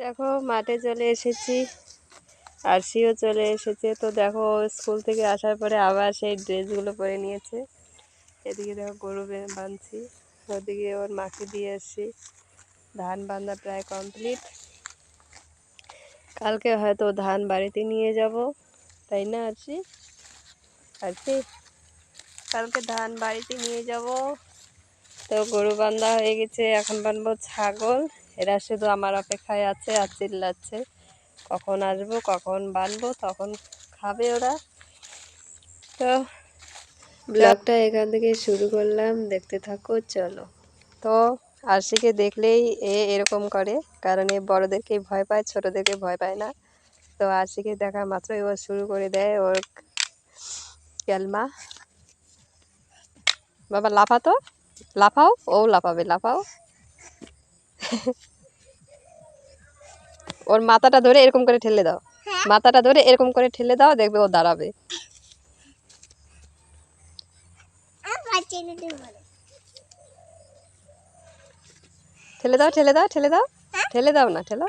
দেখো মাঠে চলে এসেছি আর সিও চলে এসেছে। তো দেখো, স্কুল থেকে আসার পরে আবার সেই ড্রেসগুলো পরে নিয়েছে। এদিকে দেখো গরু বাঁধছি, ওদিকে ওর মাকে দিয়ে এসছি ধান বাঁধা প্রায় কমপ্লিট। কালকে হয়তো ধান বাড়িতে নিয়ে যাব, তাই না আরশি আরশি কালকে ধান বাড়িতে নিয়ে যাব। তো গরু বান্ধা হয়ে গেছে, এখন বানবো ছাগল। এরা শুধু আমার অপেক্ষায় আছে আর চিল্লাচ্ছে। কখন আসব, কখন বানবো, তখন খাবে ওরা। তো ব্লগটা এখান থেকে শুরু করলাম। দেখতে থাকো, চলো। তো আরশিকে দেখলেই এ এরকম করে, কারণ এ বড়োদেরকে ভয় পায়, ছোটোদেরকে ভয় পায় না। তো আরশিকে দেখা মাত্রই ও শুরু করে দেয় ওর ক্যালমা বাবা লাফা তো লাফাও? ও লাফাবে, লাফাও। ওর মাথাটা ধরে এরকম করে ঠেলে দাও। মাথাটা ধরে এরকম করে ঠেলে দাও দেখবে ও দাঁড়াবে। ঠেলে দাও ঠেলে দাও ঠেলে দাও। ঠেলে দাও না ঠেলো।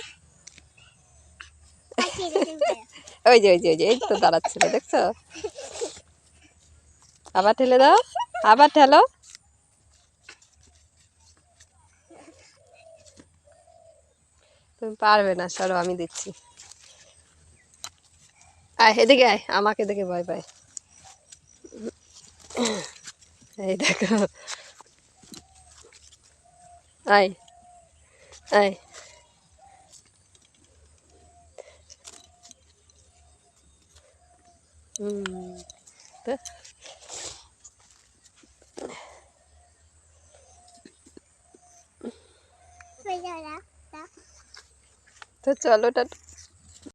ওই যে ওই যে ওই যে এই তো দাঁড়াচ্ছিল দেখছ? আবার ঠেলে দাও আবার ঠেলো। তুমি পারবে না, সরো, আমি দিচ্ছি। আয়, এদিকে আয়, আমাকে দেখে ভয় পায়। এই দেখো। আয় আয়। হুম, তো। তো চলো টা